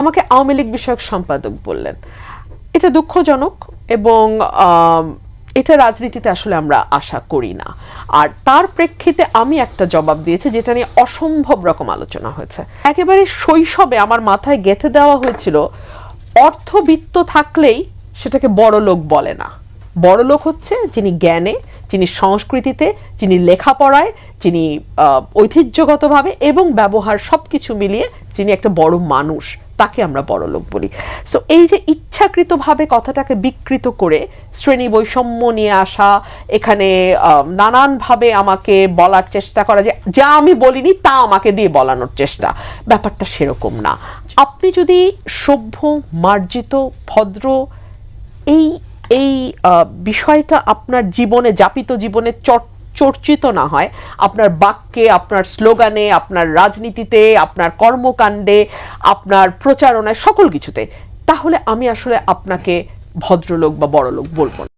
আমাকে আওয়ামী লীগ বিষয়ক সম্পাদক বললেন। এটা দুঃখজনক এবং এটা রাজনীতিতে আসলে আমরা আশা করি না। আর তার প্রেক্ষিতে আমি একটা জবাব দিয়েছি যেটা নিয়ে অসম্ভব রকম আলোচনা হয়েছে। একেবারে শৈশবে আমার মাথায় গেঁথে দেওয়া হয়েছিল, অর্থবিত্ত থাকলেই সেটাকে বড় লোক বলে না। বড় লোক হচ্ছে যিনি জ্ঞানে, যিনি সংস্কৃতিতে, যিনি লেখাপড়ায়, যিনি ঐতিহ্যগতভাবে এবং ব্যবহার সব কিছু মিলিয়ে যিনি একটা বড় মানুষ। তাকে আমরা বড় লোক বলি। সো এই যে ইচ্ছাকৃতভাবে কথাটাকে বিকৃত করে শ্রেণি বৈষম্য নিয়ে আসা, এখানে নানানভাবে আমাকে বলার চেষ্টা করা যে, যা আমি বলিনি তা আমাকে দিয়ে বলানোর চেষ্টা, ব্যাপারটা সেরকম না। আপনি যদি সভ্য, মার্জিত, ভদ্র, এই এই বিষয়টা আপনার জীবনে, যাপিত জীবনে চট চর্চিত না হয়। আপনার বাক্যে, আপনার স্লোগানে, আপনার রাজনীতিতে, আপনার কর্মকাণ্ডে, আপনার প্রচারণায়, সকল কিছুতে। তাহলে আমি আসলে আপনাকে ভদ্রলোক বা বড়লোক বলব না।